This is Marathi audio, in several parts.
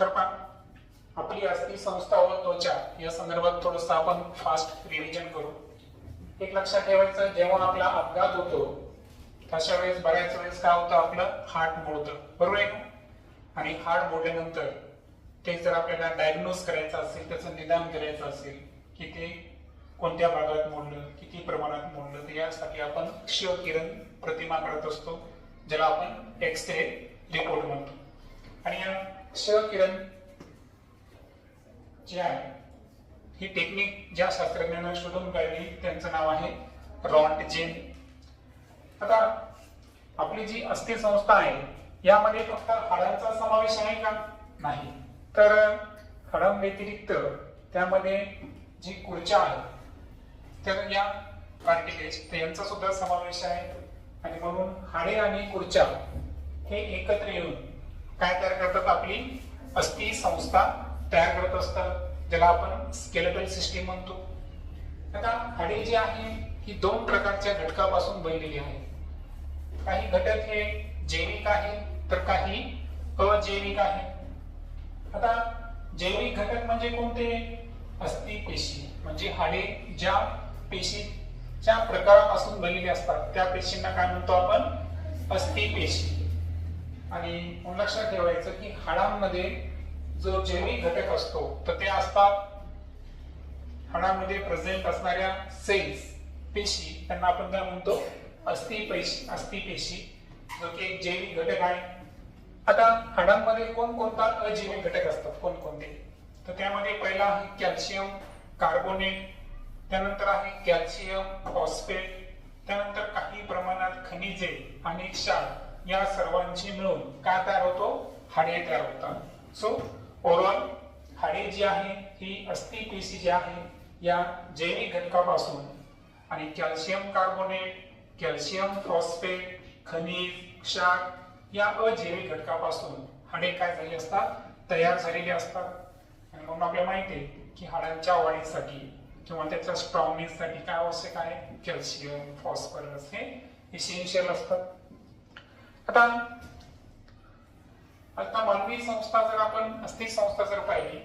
तर पहा आपली असती संस्था व त्वचा या संदर्भात थोडस आपण फास्ट रिव्हिजन करू. एक लक्षात ठेवायचं जेव्हा आपला अपघात होतो तशा वेळेस बऱ्याच वेळेस काय होतं आपलं? हार्ट मोडतं. बरोबर आहे ना आणि हार्ट मोडल्यानंतर ते जर आपल्याला डायग्नोज करायचं असेल त्याचं निदान करायचं असेल की ते कोणत्या भागात मोडलं किती प्रमाणात मोडलं तर यासाठी आपण क्षकिरण प्रतिमा करत असतो ज्याला आपण एक्स रे रिपोर्ट म्हणतो. आणि या क्षकिरण जे आहे ही टेक्निक ज्या शास्त्रज्ञांना शोधून काढली त्यांचं नाव आहे रॉन्ट जेन. आता आपली जी अस्थि संस्था आहे यामध्ये फक्त हाडांचा समावेश आहे का? नाही. तर हाडांव्यतिरिक्त त्यामध्ये जी खुर्च्या आहेत तर या कार्टिलेज यांचा सुद्धा समावेश आहे. आणि म्हणून हाडे आणि खुर्च्या हे एकत्र येऊन काय तयार करतात आपली? अस्थि संस्था तयार करत असतात ज्याला आपण स्केलेबल सिस्टीम म्हणतो. आता हाडे जी आहे ही दोन प्रकारच्या घटकापासून बनलेली आहे. काही घटक हे जैविक आहे तर काही अजैविक आहे. आता जैविक घटक म्हणजे कोणते? अस्थि पेशी. म्हणजे हाडे ज्या पेशीच्या प्रकारापासून बनलेले असतात त्या पेशींना काय म्हणतो आपण? अस्थि पेशी. आणि लक्षात ठेवायचं की हाडांमध्ये जो जैविक घटक असतो तर ते असतात हाडामध्ये प्रेझेंट असणाऱ्या सेल्स पेशी. त्यांना आपण काय म्हणतो? अस्थि पेशी अस्थि पेशी जो की एक जैविक घटक आहे. आता हाडांमध्ये कोणकोणता अजैविक घटक असतात? कोणकोणते? तर त्यामध्ये पहिला आहे कॅल्शियम कार्बोनेट त्यानंतर आहे कॅल्शियम फॉस्फेट त्यानंतर काही प्रमाणात खनिजे आणि क्षार. या सर्वांची मिळून काय तयार होतो? हाडे तयार होतात. सो ओव्हरऑल हाडे जी आहे ही अस्थि पेशी जी आहे या जैविक घटकापासून आणि कॅल्शियम कार्बोनेट कॅल्शियम फॉस्फेट खनिज क्षार या अजैविक घटकापासून हाडे काय झाली असतात? तयार झालेले असतात. आणि म्हणून आपल्याला माहिती आहे की हाडांच्या वाढीसाठी किंवा त्याच्या स्ट्रॉंगनेससाठी काय आवश्यक आहे? कॅल्शियम फॉस्फरस हे इसेन्शियल असतात. आता आता मानवी संस्था जर आपण अस्थिर संस्था जर पाहिली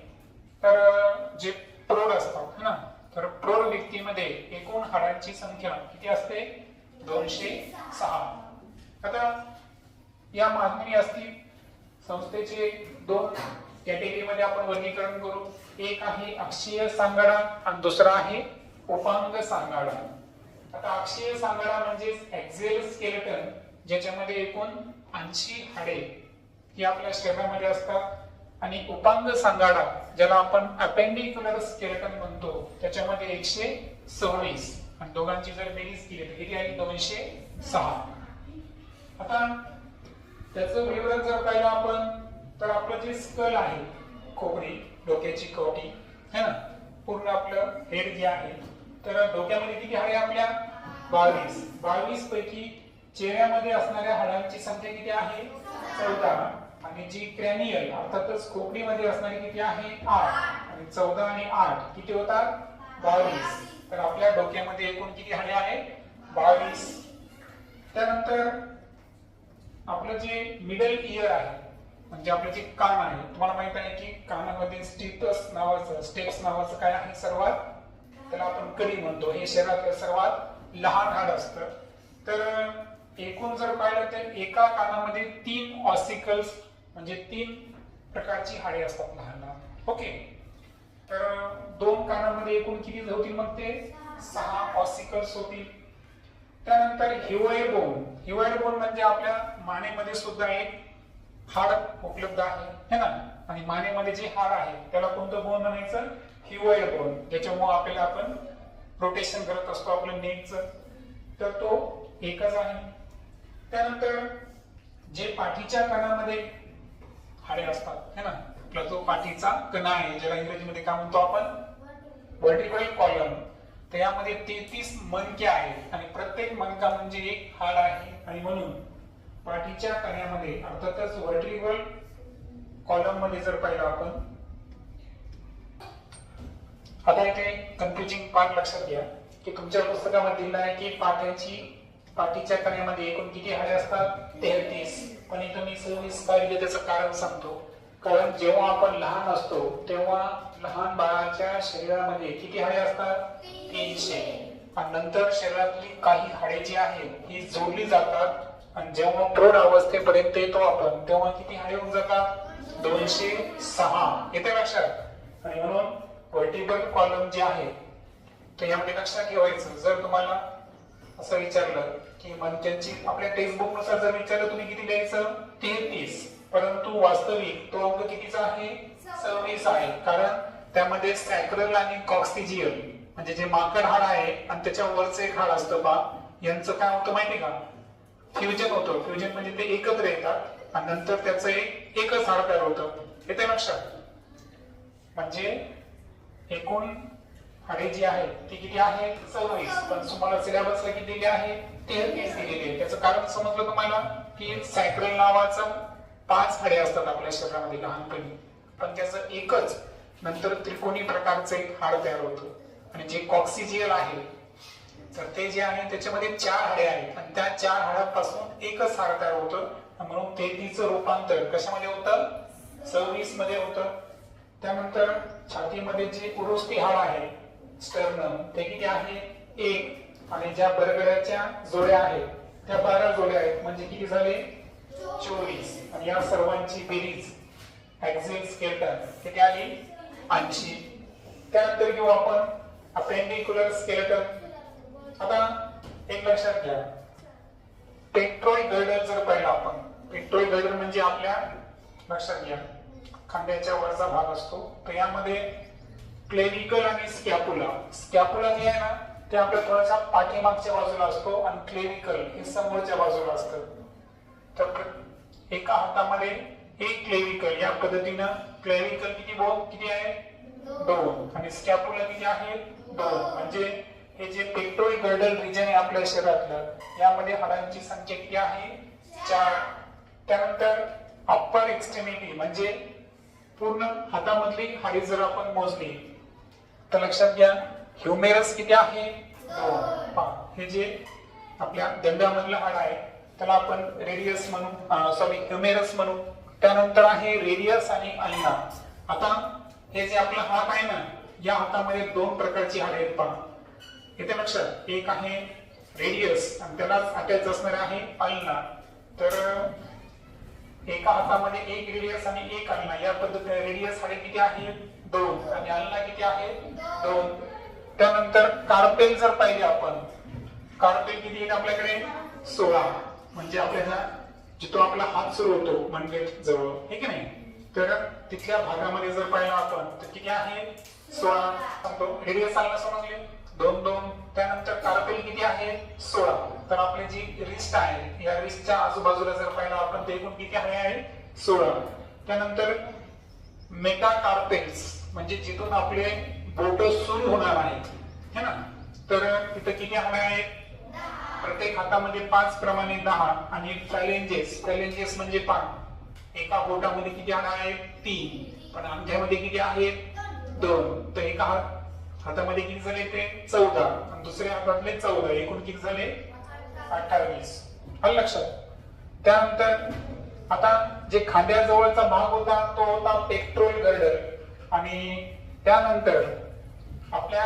तर जे प्रौढ असतात है ना? तर प्रौढ व्यक्तीमध्ये एकूण हाडांची संख्या किती असते? दोनशे सहा. आता या मानवी अस्थि संस्थेचे दोन कॅटेगरीमध्ये आपण वर्गीकरण करू. एक आहे अक्षीय सांगाडा आणि दुसरा आहे उपांग सांगाडा. आता अक्षीय सांगाडा म्हणजे एक्झेल स्केलेटन ज्याच्यामध्ये एकूण ऐंशी हाडे ही आपल्या शरीरामध्ये असतात. आणि उपांग सांगाडा ज्याला आपण अपेंडिक्युलर स्केलेटन म्हणतो त्याच्यामध्ये एकशे सव्वीस. आणि दोघांची जर बेरीज केली तर किती आहे? दोनशे सहा. आता त्याचं विवरण जर पाहिलं आपण तर आपलं जे स्कल आहे खोबरी डोक्याची कवटी है ना? पूर्ण आपलं हेड जे आहे तर डोक्यामध्ये किती हाडे आपल्या? बावीस. बावीस पैकी चेहऱ्यामध्ये असणाऱ्या हाडांची संख्या किती आहे? चौदा. आणि जी क्रॅनियल अर्थातच खोपडीमध्ये असणारी किती आहे? आठ. आणि चौदा आणि आठ किती होतात? बावीस. तर आपल्या डोक्यामध्ये एकूण किती हाडे आहेत? बावीस. त्यानंतर आपलं जे मिडल इयर आहे म्हणजे आपलं जे कान आहे तुम्हाला माहीत आहे की कानामध्ये स्टिटस नावाचं स्टेप्स नावाचं काय आहे सर्वात? त्याला आपण कडी म्हणतो. हे शरीरातलं सर्वात लहान हाड असतं. तर एकूण जर पाहिलं तर एका कानामध्ये तीन ऑसिकल्स म्हणजे तीन प्रकारची हाडे असतात लहान लहान ओके तर दोन कानामध्ये एकूण किती होतील मग ते? सहा ऑसिकल्स होतील. त्यानंतर हिवाळी बोन बोन म्हणजे आपल्या मानेमध्ये सुद्धा एक हाड उपलब्ध आहे है ना? आणि मानेमध्ये जे हाड आहे त्याला कोणतं बोन म्हणायचं? हिवाळी बोन ज्याच्यामुळे आपल्याला आपण रोटेशन करत असतो आपलं नेकचं तर तो एकच आहे. त्यानंतर जे पाठीच्या कणामध्ये हाडे असतात है ना? आपला जो पाठीचा कणा आहे ज्याला इंग्रजीमध्ये काय म्हणतो आपण? व्हर्टिकल कॉलम तर यामध्ये तेहतीस मनके आहेत आणि प्रत्येक मनका म्हणजे एक हाड आहे. आणि म्हणून पाठीच्या कण्यामध्ये अर्थातच व्हर्टिकल कॉलममध्ये जर पाहिलं आपण आता इथे कन्फ्युजिंग पार्ट लक्षात घ्या की तुमच्या पुस्तकामध्ये दिलं आहे की पाठ्याची पाठीच्या कण्यामध्ये एकूण किती हाडे असतात? तेहतीस. पण इथं मी सव्वीस का त्याचं कारण सांगतो. कारण जेव्हा आपण लहान असतो तेव्हा लहान बाळाच्या शरीरामध्ये किती हाडे असतात? तीनशे. आणि नंतर शरीरातली काही हाडे जी आहेत ही जोडली जातात. आणि जेव्हा प्रौढ अवस्थेपर्यंत येतो आपण तेव्हा किती हाडे होऊन जातात? दोनशे सहा. येते लक्षात? आणि म्हणून व्हर्टिबल कॉलम जे आहे तर यामध्ये लक्षात ठेवायचं. जर तुम्हाला असं विचारलं की म्हणजे मनक्यांची आपल्या टेक्स्टबुकनुसार जर विचारलं तुम्ही किती लिहायचं? तेहतीस. परंतु वास्तविक तो अंक कितीचा आहे? सव्वीस आहे. कारण त्यामध्ये सॅक्रल आणि कॉक्सिजियल म्हणजे जे माकड हाड आहे आणि त्याच्या वरचं एक हाड असतं बा यांचं काय होतं माहिती का? फ्युजन होतं. फ्युजन म्हणजे ते एकत्र येतात आणि नंतर त्याचं एक एकच हाड तयार होतं. येते लक्षात? म्हणजे एकूण हाडे जी आहेत ती किती आहेत सव्वीस पण तुम्हाला सिलेबसला किती दिली आहे? तेहतीस दिलेली आहे. त्याचं कारण समजलं तुम्हाला की सायक्रल नावाचं पाच हाडे असतात आपल्या शरीरामध्ये लहानपणी. पण त्याचं एकच नंतर त्रिकोणी प्रकारचं एक हाड तयार होतं. आणि जे कॉक्सिजियल आहे तर ते जे आहे त्याच्यामध्ये चार हाडे आहेत. आणि त्या चार हाडापासून एकच हाड तयार होतं. म्हणून तेहतीसचं रूपांतर कशामध्ये होतं? सव्वीसमध्ये होतं. त्यानंतर छातीमध्ये जे उरुस्ती हाड आहे स्टर्नम. ते किती आहे एक आणि ज्या बरगड्याच्या जोड्या आहेत त्या बारा जोड्या आहेत. म्हणजे किती झाले? चोवीस. आणि या सर्वांची बेरीज. ऍक्झिल स्केल्टन किती आली? ऐंशी. त्यानंतर घेऊ आपण अपेंडिक्युलर स्केल्टन आता एक लक्षात घ्या. पेट्रोल गर्डर जर पाहिलं आपण. पेट्रोल गर्डर म्हणजे आपल्या लक्षात घ्या. खांद्याच्या वरचा भाग असतो. तर यामध्ये क्लेविकल आणि स्कॅपुला. स्कॅपुला जे आहे ना ते आपल्या थोड्याशा पाठीमागच्या बाजूला असतो आणि क्लेविकल हे समोरच्या बाजूला असतं. तर एका हातामध्ये एक क्लेविकल या पद्धतीनं क्लेविकल किती बोल किती आहे? दोन. आणि स्कॅपुला किती आहे? दोन. म्हणजे हे जे पेट्रोल गर्डल रिजन आहे आपल्या शरीरातलं यामध्ये हाडांची संख्या किती आहे? चार. त्यानंतर अप्पर एक्स्ट्रीमिटी म्हणजे पूर्ण हातामधली हाडी जर आपण मोजली तर लक्षात घ्या ह्युमेरस किती आहे? पहा, हे जे आपल्या दंडामधलं हाड आहे त्याला आपण रेडियस म्हणू सॉरी ह्युमेरस म्हणू. त्यानंतर आहे रेडियस आणि अल्ना आता हे जे आपलं हात आहे ना या हातामध्ये दोन प्रकारची हाडे आहेत पहा. येते लक्षात एक आहे रेडियस आणि त्यालाच अटॅच असणार आहे अल्ना तर एका हातामध्ये एक रेडियस आणि एक अल्ना या पद्धतीने रेडियस हाडे किती आहे? दोन. आणि अल्ना किती आहे? दोन. त्यानंतर कार्पेल जर पाहिजे आपण कार्पेल किती येईल आपल्याकडे? सोळा. म्हणजे आपल्याला जिथं आपला हात सुरू होतो म्हणजे जवळ. हे की नाही? तर तिथल्या भागामध्ये जर पाहिलं आपण तर किती आहे? सोळा. सांगतो. रेडियस अल्ना समजले दोन दोन त्यानंतर कार्पेल किती आहे? सोळा. तर आपली जी रिस्ट आहे या रिस्टच्या आजूबाजूला जर पाहिलं आपण ते एकूण किती हाडे आहे सोळा. त्यानंतर मेगा कार्पेल्स म्हणजे जिथून आपले बोट सुरू होणार आहेत. है ना? तर इथं किती हवे आहेत? प्रत्येक हातामध्ये पाच प्रमाणे दहा आणि फॅलेंजेस फॅलेंजेस म्हणजे पाच एका बोटामध्ये किती हवे आहेत? तीन. पण आमच्यामध्ये किती आहेत? दोन. तर एका हात हातामध्ये किती झाले ते चौदा. आणि दुसऱ्या हातातले चौदा. एकूण किती झाले अठ्ठावीस. आलं लक्षात. त्यानंतर आता जे खांद्याजवळचा भाग होता तो होता पेक्ट्रोल गर्डर. आणि त्यानंतर आपल्या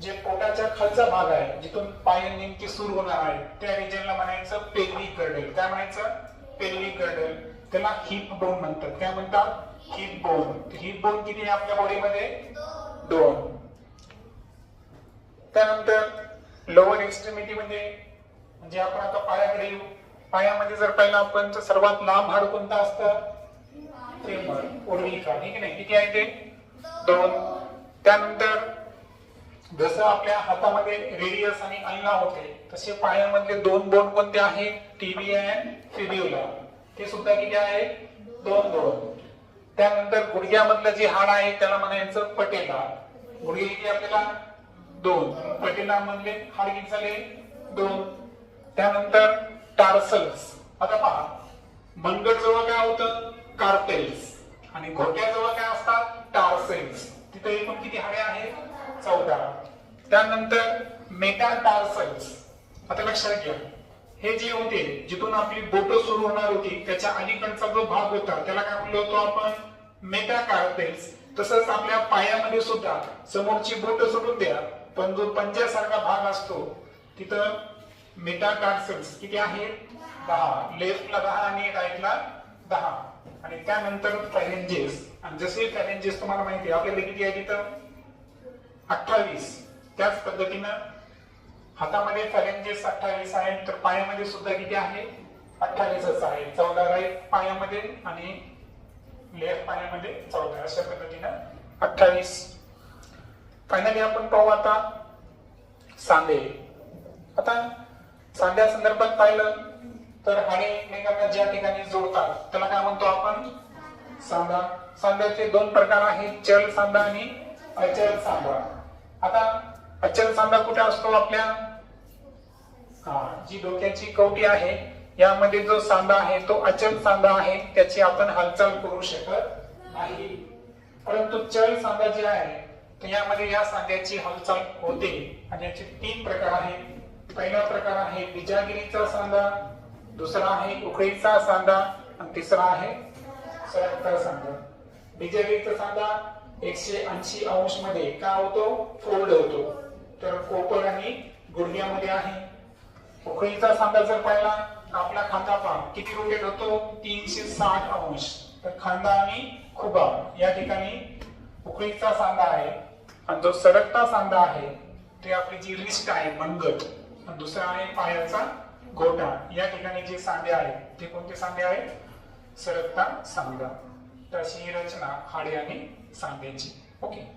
जे पोटाच्या खालचा भाग आहे जिथून पाय नेमके सुरू होणार आहे त्या रिजनला म्हणायचं पेल्विक गर्डल काय म्हणायचं? पेल्विक गर्डल त्याला हिप बोन म्हणतात. काय म्हणतात? हिप बोन हिप बोन किती आहे आपल्या बॉडीमध्ये दोन. त्यानंतर लोअर एक्स्ट्रीमिटी म्हणजे म्हणजे आपण आता पायाकडे येऊ. पायामध्ये जर पाहिलं आपण तर सर्वात लांब हाड कोणतं असतं? फेमर उर्विका ठीक आहे नाही किती आहे ते? दोन. त्यानंतर जसं आपल्या हातामध्ये रेडियस आणि अल्ला होते तसे पायामधले दोन बोन कोणते आहेत टीबी अँड फिब्युला ते सुद्धा किती आहे? दोन दोन. त्यानंतर गुडघ्यामधलं जे हाड आहे त्याला म्हणायचं पटेला. गुडघे किती आपल्याला? दोन. पटेला मधले म्हणले किती झाले. दोन. त्यानंतर टार्सल्स. आता पहा. मनगट जवळ काय होतं? कार्टेल्स. आणि घोट्याजवळ काय असतात? टार्सेल्स. तिथे एकूण किती हाडे आहेत? चौदा. त्यानंतर मेटाटार्सल्स. आता लक्षात घ्या. हे जे होते जिथून आपली बोट सुरू होणार होती त्याच्या अलीकडचा जो भाग होता त्याला काय म्हणलो होतो आपण? मेटाकार्पेल्स तसंच आपल्या पायामध्ये सुद्धा समोरची बोट सोडून द्या. पण जो पंजासारखा भाग असतो तिथं मेटाकार्सेल्स किती आहेत दहा. लेफ्टला दहा आणि राईटला दहा. आणि त्यानंतर फॅरेंजेस आणि जसे फॅरेंजेस तुम्हाला माहिती आहे आपल्याला किती आहे तिथं? अठ्ठावीस. त्याच पद्धतीनं हातामध्ये फॅरेंजेस अठ्ठावीस आहे तर पायामध्ये सुद्धा किती आहे? अठ्ठावीसच आहे. चौदा राईट पायामध्ये आणि लेफ्ट पायामध्ये चौदा. अशा पद्धतीनं अठ्ठावीस फायनली आपण पाहू आता सांधे. आता सांध्या संदर्भात पाहिलं तर हाडे एकमेकांना ज्या ठिकाणी जोडतात त्याला काय म्हणतो आपण? सांधा. सांध्याचे दोन प्रकार आहेत चल सांधा आणि अचल सांधा. आता अचल सांधा कुठे असतो आपल्या? हा जी डोक्याची कवटी आहे यामध्ये जो सांधा आहे तो अचल सांधा आहे त्याची आपण हालचाल करू शकत नाही. परंतु चल सांधा जे आहे तर यामध्ये या सांध्याची हालचाल होते. आणि याचे तीन प्रकार आहेत. पहिला प्रकार आहे बिजागिरीचा सांधा दुसरा आहे उकळीचा सांधा आणि तिसरा आहे सरकता सांधा. बिजागिरीचा सांधा एकशे ऐंशी अंशमध्ये का होतो? फोल्ड होतो. तर कोपर आणि गुडघ्यामध्ये आहे. उकळीचा सांधा जर पाहिला आपला खांदा पहा. किती रोटेट होतो तीनशे साठ अंश. तर खांदा आणि खुबा या ठिकाणी उकळीचा सांधा आहे. आणि जो सरकता सांधा आहे ते आपली जी रिस्ट आहे मनगट आणि दुसरा आहे पायाचा गोटा या ठिकाणी जे सांधे आहेत ते कोणते सांधे आहेत? सरकता सांधा. तर अशी ही रचना हाडे आणि सांध्याची ओके.